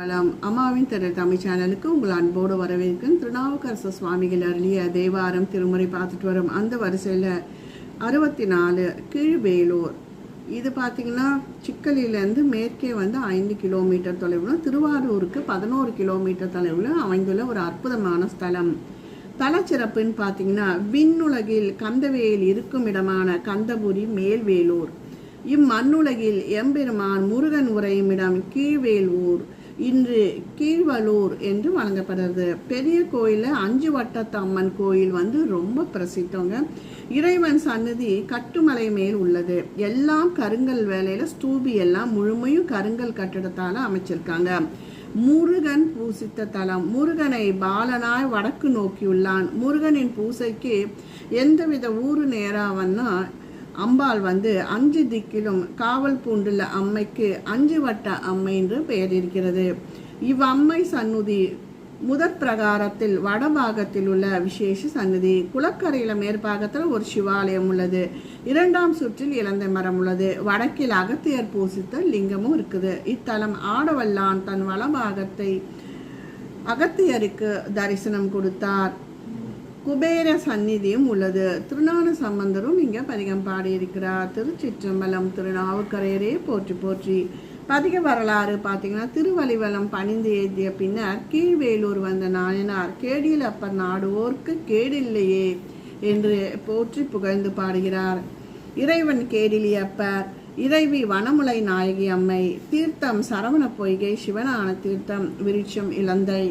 வளம். அம்மாவின் திரு தமிழ் சேனலுக்கு உங்கள் அன்போடு வரவேற்கும் திருநாவுக்கரசு சுவாமிகள் அருளிய தேவாரம் திருமுறை பார்த்துட்டு வரும் அந்த வரிசையில் அறுபத்தி நாலு கீழ்வேலூர் இது பார்த்தீங்கன்னா சிக்கலிலேருந்து மேற்கே வந்து ஐந்து கிலோமீட்டர் தொலைவில் திருவாரூருக்கு பதினோரு கிலோமீட்டர் தொலைவில் அமைந்துள்ள ஒரு அற்புதமான ஸ்தலம். தலச்சிறப்புன்னு பார்த்தீங்கன்னா விண்ணுலகில் கந்தவேல் இருக்கும் இடமான கந்தபுரி மேல்வேலூர் இம்மண்ணுலகில் எம்பெருமான் முருகன் உரையும் இடம் கீழ்வேலூர் இன்று கீழ்வலூர் என்று வழங்கப்படுறது. பெரிய கோயிலில் அஞ்சு வட்டத்தம்மன் கோயில் வந்து ரொம்ப பிரசித்தங்க. இறைவன் சன்னதி கட்டுமலை மேல் உள்ளது. எல்லாம் கருங்கல் வேலையில் ஸ்தூபி எல்லாம் முழுமையும் கருங்கல் கட்டிடத்தால் அமைச்சிருக்காங்க. முருகன் பூசித்த தலம். முருகனை பாலனாய் வடக்கு நோக்கியுள்ளான் முருகனின் பூசைக்கு எந்தவித ஊரு நேராவன்னா அம்பாள் வந்து அஞ்சு திக்கிலும் காவல் பூண்டுள்ள அம்மைக்கு அஞ்சு வட்ட அம்மை என்று பெயர் இருக்கிறது இவ்வம்மை சந்நிதி முதற் பிரகாரத்தில் வடபாகத்தில் உள்ள விசேஷ சன்னதி குளக்கரையில மேற்பாகத்தில் ஒரு சிவாலயம் உள்ளது. இரண்டாம் சுற்றில் இலந்தை மரம் உள்ளது. வடக்கில் அகத்தியர் பூசித்த லிங்கமும் இருக்குது. இத்தலம் ஆடவல்லான் தன் வளபாகத்தை அகத்தியருக்கு தரிசனம் கொடுத்தார். குபேர சந்நிதியும் உள்ளது. திருநான சம்பந்தரும் இங்கே பதிகம் பாடியிருக்கிறார். திருச்சிற்றம்பலம் திருநாவுக்கரையரே போற்றி போற்றி. பதிக வரலாறு பார்த்தீங்கன்னா திருவலிவலம் பணிந்து ஏற்றிய பின்னர் கீழ்வேலூர் வந்த நாயனார் கேடியில் அப்பர் நாடுவோர்க்கு கேடில்லையே என்று போற்றி புகழ்ந்து பாடுகிறார். இறைவன் கேடிலியப்பர் இறைவி வனமுலை நாயகி அம்மை தீர்த்தம் சரவண பொய்கை சிவனான தீர்த்தம் விருட்சம் இலந்தை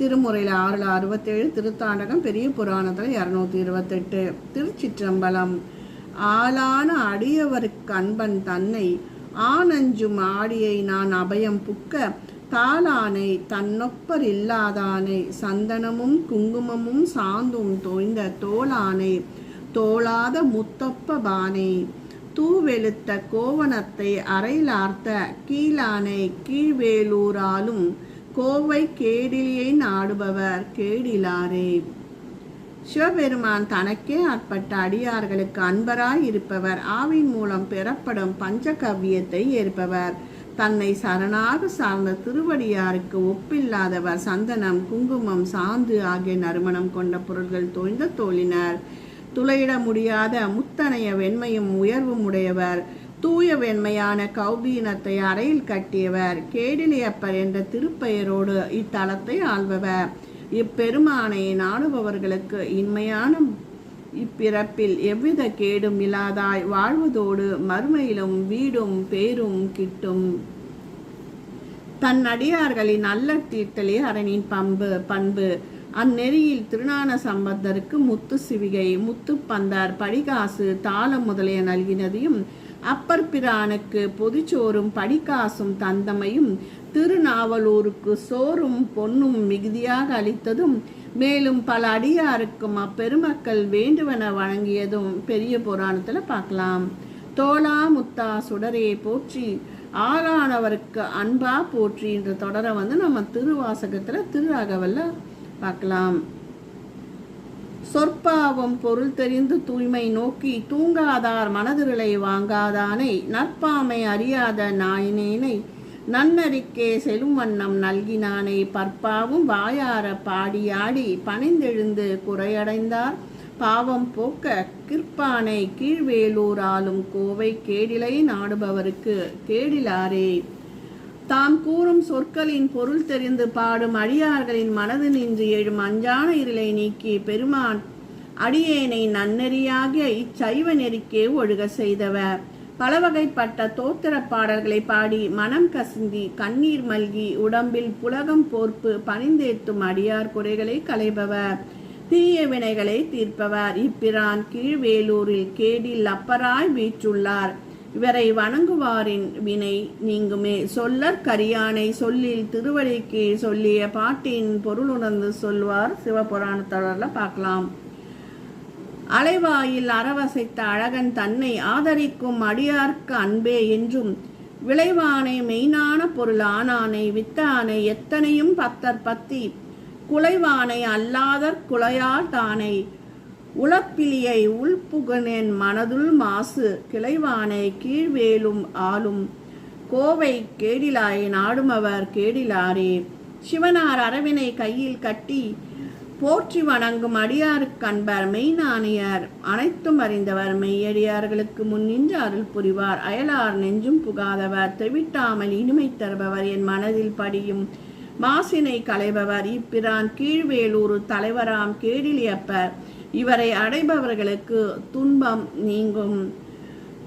திருமுறையில் ஆறுல அறுபத்தேழு திருத்தாண்டகம் பெரிய புராணத்தில் இரநூத்தி இருபத்தெட்டு திருச்சிற்றம்பலம். ஆளான அடியவருக்கு அன்பன் தன்னை ஆனஞ்சும் ஆடியை நான் அபயம் புக்க தாளானை தன்னொப்பர் இல்லாதானை சந்தனமும் குங்குமமும் சாந்தும் தோய்ந்த தோளானை தோளாத முத்தொப்ப பானை தூவெழுத்த கோவணத்தை அறையிலார்த்த கீழானை கீழ்வேலூராலும் கோவை கேடிலியை நாடுபவர் கேடிலாரே. சிவபெருமான் தனக்கே ஆட்பட்ட அடியார்களுக்கு அன்பராய் இருப்பவர். ஆவின் மூலம் பெறப்படும் பஞ்சகவ்யத்தை ஏற்பவர். தன்னை சரணாக சார்ந்த திருவடியாருக்கு ஒப்பில்லாதவர். சந்தனம் குங்குமம் சாந்து ஆகிய நறுமணம் கொண்ட பொருள்கள் தோய்ந்த தோழினர் துளையிட முடியாத முத்தனைய வெண்மையும் உயர்வும் உடையவர். தூய வெண்மையான கௌபீனத்தை அறையில் கட்டியவர். கேடிலியப்பர் என்ற திருப்பெயரோடு இத்தலத்தை ஆள்பவர். இப்பெருமானை நாடுபவர்களுக்கு இன்மையான இப்பிறப்பில் எவ்வித கேடும் இல்லாதாய் வாழ்வதோடு மறுமையிலும் வீடும் பேரும் கிட்டும். தன் அடியார்களின் நல்ல தீர்த்தலே அரணின் பண்பு பண்பு. அந்நெறியில் திருநான சம்பந்தருக்கு முத்து சிவிகை முத்து பந்தார் படிகாசு தாளம் முதலிய நல்கினதையும் அப்பர் பிரானுக்கு பொதுச்சோறும் படிக்காசும் தந்தமையும் திருநாவலூருக்கு சோறும் பொன்னும் மிகுதியாக அளித்ததும் மேலும் பல அடியாருக்கும் அப்பெருமக்கள் வேண்டுவன வழங்கியதும் பெரிய புராணத்தில் பார்க்கலாம். தோளா முத்தா சுடரே போற்றி ஆளானவருக்கு அன்பா போற்றின்ற தொடரை வந்து நம்ம திருவாசகத்தில் திருராகவல்ல பார்க்கலாம். சொற்பாவம் பொருள் தெரிந்து தூய்மை நோக்கி தூங்காதார் மனதிருளை வாங்காதானை நற்பாமை அறியாத நாயினேனை நன்னறிக்கே செலும் வண்ணம் நல்கினானை பற்பாவும் வாயார பாடியாடி பணிந்தெழுந்து குறையடைந்தார். பாவம் போக்க கிற்பானை கீழ்வேலூர் ஆளும் கோவை கேடிலை நாடுபவருக்கு கேடிலாரே. தாம் கூறும் சொற்களின் பொருள் தெரிந்து பாடும் அடியார்களின் மனது நின்று எழும் அஞ்சான இருளை நீக்கி பெருமான் அடியேனை நன்னெறியாகிய இச்சைவ நெறிக்கே ஒழுக செய்தவர். பலவகைப்பட்ட தோத்திர பாடல்களை பாடி மனம் கசிந்தி கண்ணீர் மல்கி உடம்பில் புலகம் போர்ப்பு பணிந்தேத்தும் அடியார் குறைகளை களைபவர். தீய வினைகளை தீர்ப்பவர். இப்பிரான் கீழ்வேலூரில் கேடில் அப்பராய் வீற்றுள்ளார். இவரை வணங்குவாரின் வினை நீங்குமே. சொல்லற் கரியானை சொல்லில் திருவழிக்கு சொல்லிய பாட்டின் பொருள் உணர்ந்து சொல்வார் சிவபுராணத்தொடரில் பார்க்கலாம். அலைவாயில் அறவசைத்த அழகன் தன்னை ஆதரிக்கும் அடியார்க்கு அன்பே என்றும் விளைவானை மெய்னான பொருள் ஆனானை வித்தானை எத்தனையும் பத்தர் பத்தி குலைவானை அல்லாதற் குலையால் தானை உளப்பிலியை உள்புகனேன் மனதுள் மாசு கிளைவானை கீழ்வேலும் ஆளும். கோவை கேடிலாய் நாடுமவர் கேடிலாரே. சிவனார் அரவினை கையில் கட்டி போற்றி வணங்கும் அடியாருக்கு அன்பர் மெய்நாணியர் அனைத்தும் அறிந்தவர் மெய்யடியார்களுக்கு முன் நின்று அருள் புரிவார். அயலார் நெஞ்சும் புகாதவர் தெவிட்டாமல் இனிமை தருபவர் என் மனதில் படியும். மாசினை களைபவர் இப்பிரான் கீழ்வேலூர் தலைவராம் கேடிலியப்பர் இவரை அடைபவர்களுக்கு துன்பம் நீங்கும்.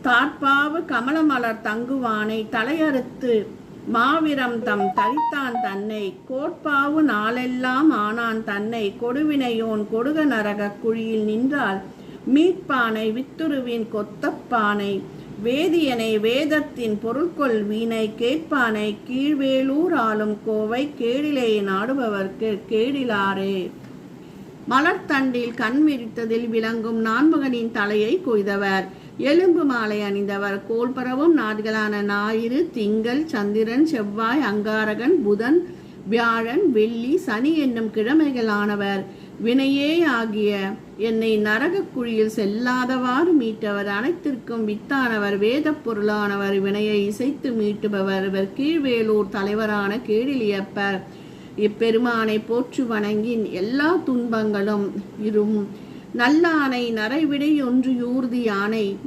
தாட்பாவு கமலமலர் தங்குவானை தலையறுத்து மாவிரம் தம் தரித்தான் தன்னை. கோட்பாவு நாளெல்லாம் ஆனான் தன்னை. கொடுவினையோன் கொடுக நரக குழியில் நின்றால் மீட்பானை வித்துருவின் கொத்தப்பானை. வேதியனை வேதத்தின் பொருட்கொள் வீணை கேட்பானை. கீழ்வேலூர் ஆளும் கோவை கேடிலே நாடுபவர்க்கு கேடிலாரே. மலர்த்தண்டில் கண் விரித்ததில் விளங்கும் நான்மகனின் தலையை கொய்தவர். எலும்பு மாலை அணிந்தவர். கோல் பரவும் நாட்களான ஞாயிறு திங்கள் சந்திரன் செவ்வாய் அங்காரகன் புதன் வியாழன் வெள்ளி சனி என்னும் கிழமைகளானவர் வினையே ஆகிய என்னை நரகக் குழியில் செல்லாதவாறு மீட்டவர். அனைத்திற்கும் வித்தானவர். வேதப் பொருளானவர். வினையை இசைத்து மீட்டுபவர். இவர் கீழ்வேலூர் தலைவரான கேடிலியப்பர். இப்பெருமானை போற்று வணங்கின் எல்லா துன்பங்களும் இரும். நல்லானை நரைவிடை ஒன்று யூர்தி யானை.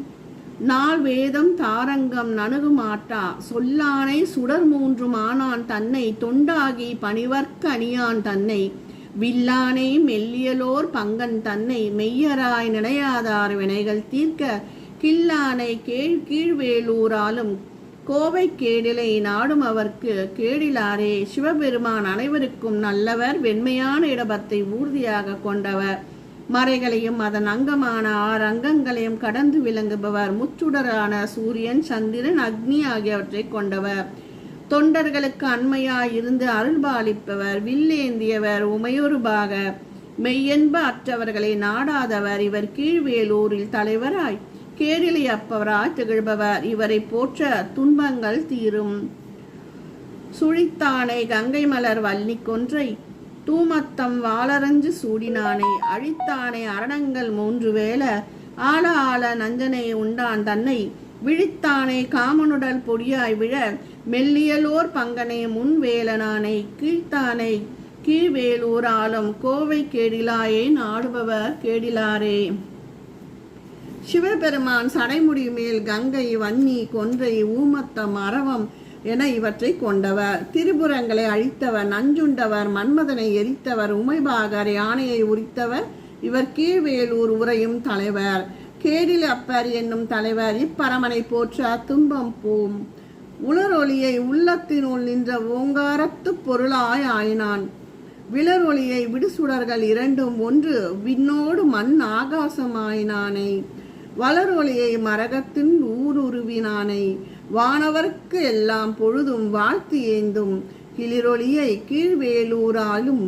நாள் வேதம் தாரங்கம் நணுகுமாட்டா. சொல்லானை சுடர் மூன்றும் ஆனான் தன்னை. தொண்டாகி பணிவர்க்க அணியான் தன்னை. வில்லானை மெல்லியலோர் பங்கன் தன்னை. மெய்யராய் நினையாதார் வினைகள் தீர்க்க. கில்லானை கீழ் கீழ்வேலூராலும் கோவை கேடிலை நாடும் அவர்க்கு கேடிலாரே. சிவபெருமான் அனைவருக்கும் நல்லவர் வெண்மையான இடபத்தை ஊர்தியாக கொண்டவர். மறைகளையும் அதன் அங்கமான ஆறு அங்கங்களையும் கடந்து விளங்குபவர். முச்சுடரான சூரியன் சந்திரன் அக்னி ஆகியவற்றை கொண்டவர். தொண்டர்களுக்கு அண்மையாய் இருந்து அருள்பாலிப்பவர். வில்லேந்தியவர் உமையொருபாக மெய்யென்ப அற்றவர்களை நாடாதவர். இவர் கீழ்வேலூரில் தலைவராய். கேடிலி அப்பவராய் திகழ்பவர். இவரை போற்ற துன்பங்கள் தீரும். சுழித்தானை கங்கை மலர் வள்ளி கொன்றை தூமத்தம் வாளரஞ்சு சூடினானை. அழித்தானை அரணங்கள் மூன்று வேல ஆள ஆள நஞ்சனை உண்டான் தன்னை. விழித்தானை காமனுடல் பொடியாய் விழ மெல்லியலோர் பங்கனை முன்வேலனானை கீழ்த்தானை கீழ்வேலூர் ஆளும் கோவை கேடிலாயே நாடுபவர் கேடிலாரே. சிவபெருமான் சடைமுடி மேல் கங்கை வன்னி கொன்றை ஊமத்தம் அரவம் என இவற்றை கொண்டவர். திரிபுரங்களை அழித்தவர் நஞ்சுண்டவர் மன்மதனை எரித்தவர் உமைபாகர் யானையை உரித்தவர் இவர் கீழ்வேலூர் உரையும் தலைவர். கேடில் அப்பர் என்னும் தலைவர் இப்பரமனை போற்ற துன்பம் போம். உளரொளியை உள்ளத்தினுள் நின்ற ஓங்காரத்து பொருளாய் ஆயினான். விளரொலியை விடுசுடர்கள் இரண்டும் ஒன்று விண்ணோடு மண் ஆகாசமாயினானை. வளரொளியை மரகத்தின் ஊருருவினானை வானவர்க்கு எல்லாம் பொழுதும் வாழ்த்து ஏந்தும். கிளிரொளியை கீழ்வேலூராலும்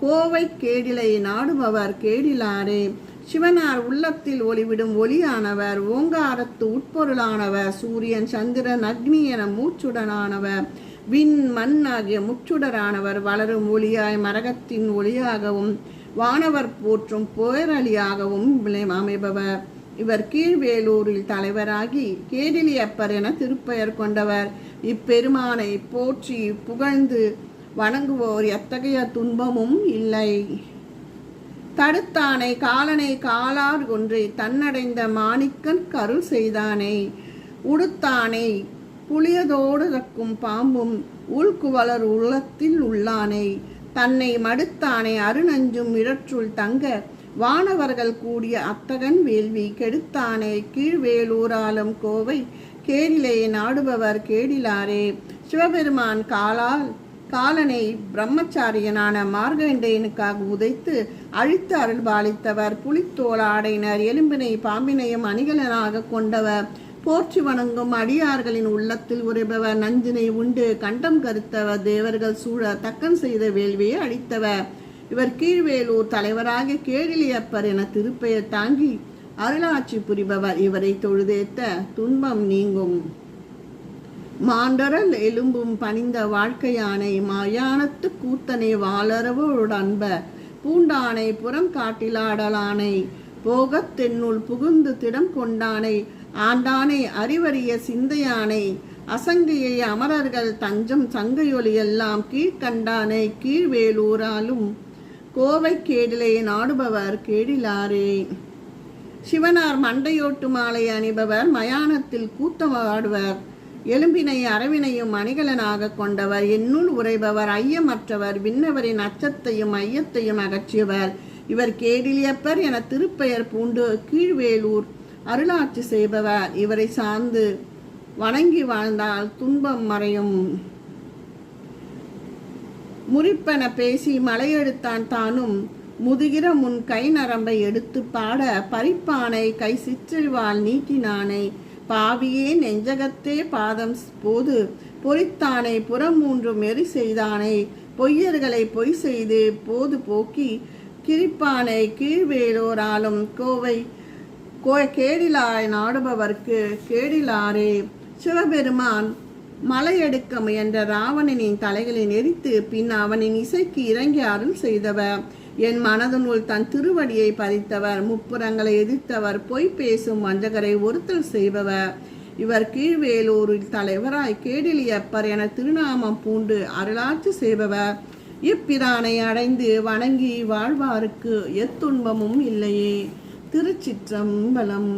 கோவை கேடிலை நாடுபவர் கேடிலாரே. சிவனார் உள்ளத்தில் ஒளிவிடும் ஒளியானவர் ஓங்காரத்து உட்பொருளானவர் சூரியன் சந்திரன் அக்னி என மூச்சுடனானவர். விண் மண் ஆகிய முச்சுடரானவர் வளரும் ஒளியாய் மரகத்தின் ஒளியாகவும் வானவர் போற்றும் பேரழியாகவும் அமைபவர் இவர் கீழ்வேலூரில் தலைவராகி கேடிலியப்பர் என திருப்பெயர் கொண்டவர். இப்பெருமானை போற்றி புகழ்ந்து வணங்குவோர் எத்தகைய துன்பமும் இல்லை. தடுத்தானை காலனை காலார் ஒன்றை தன்னடைந்த மாணிக்கன் கருள் செய்தானை. உடுத்தானை புளியதோடு தக்கும் பாம்பும் உள்குவலர் உள்ளத்தில் உள்ளானை. தன்னை மடுத்தானை அருணஞ்சும் இரற்றுள் தங்க வானவர்கள் கூடிய அத்தகன் வேள்வி கெடுத்தானே கீழ்வேலூராலும் கோவை கேடிலே நாடுபவர் கேடிலாரே. சிவபெருமான் காலால் காலனை பிரம்மச்சாரியனான மார்கண்டேயனுக்காக உதைத்து அழித்து அருள்பாலித்தவர் புலித்தோளாடையினர் எலும்பினை பாம்பினையும் அணிகலனாக கொண்டவர் போற்றி வணங்கும் அடியார்களின் உள்ளத்தில் உரைபவர் நஞ்சினை உண்டு கண்டம் கருத்தவர் தேவர்கள் சூழ தக்கம் செய்த வேள்வியை அழித்தவர். இவர் கீழ்வேலூர் தலைவராக கேடிலியப்பர் என திருப்பெயர் தாங்கி அருளாட்சி புரிபவர் இவரை தொழுதேத்த துன்பம் நீங்கும். மாண்டரல் எலும்பும் பணிந்த வாழ்க்கையானை மயானத்து கூத்தனை வாளரவோடு அன்ப பூண்டானை புறம் காட்டிலாடலானை போகத் தென்னுள் புகுந்து திடம் கொண்டானை ஆண்டானை அறிவறிய சிந்தையானை அசங்கையை அமரர்கள் தஞ்சம் சங்கையொலி எல்லாம் கீழ்கண்டானை கீழ்வேலூராலும் கோவை கேடிலே நாடுபவர் கேடிலாரே. சிவனார் மண்டையோட்டு மாலை அணிபவர் மயானத்தில் கூத்தமாடுவர் எலும்பினை அரவினையும் அணிகலனாக கொண்டவர். என்னுள் உரைபவர் ஐயமற்றவர். விண்ணவரின் அச்சத்தையும் ஐயத்தையும் அகற்றியவர். இவர் கேடிலியப்பர் என திருப்பெயர் பூண்டு கீழ்வேலூர் அருளாட்சி செய்பவர். இவரை சார்ந்து வணங்கி வாழ்ந்தால் துன்பம் மறையும். முறிப்பென பேசி மலையெடுத்தான் தானும் முதுகிற முன் கை நரம்பை எடுத்து பாட பறிப்பானை கை சிற்றிழ்வால் நீக்கினானை பாவியே நெஞ்சகத்தே பாதம் போது பொறித்தானை புறம் மூன்று மெறி செய்தானை பொய்யர்களை பொய் செய்து போது போக்கி கிரிப்பானை கீழ்வேலோராலும் கோவை கோ கேடிலாய் நாடுபவர்க்கு கேடிலாரே. சிவபெருமான் மலையெடுக்க முயன்ற ராவணனின் தலைகளை நெரித்து பின் அவனின் இசைக்கு இறங்கி அருள் செய்தவர். என் மனதனுள் தன் திருவடியை பதித்தவர். முப்புறங்களை எதிர்த்தவர். பொய் பேசும் வஞ்சகரை ஒருத்தல் செய்பவர். இவர் கீழ்வேலூரில் தலைவராய் கேடிலியப்பர் என திருநாமம் பூண்டு அருளாட்சி செய்பவர். இப்பிரானை அடைந்து வணங்கி வாழ்வாருக்கு எத்துன்பமும் இல்லையே. திருச்சிற்றம்பலம்.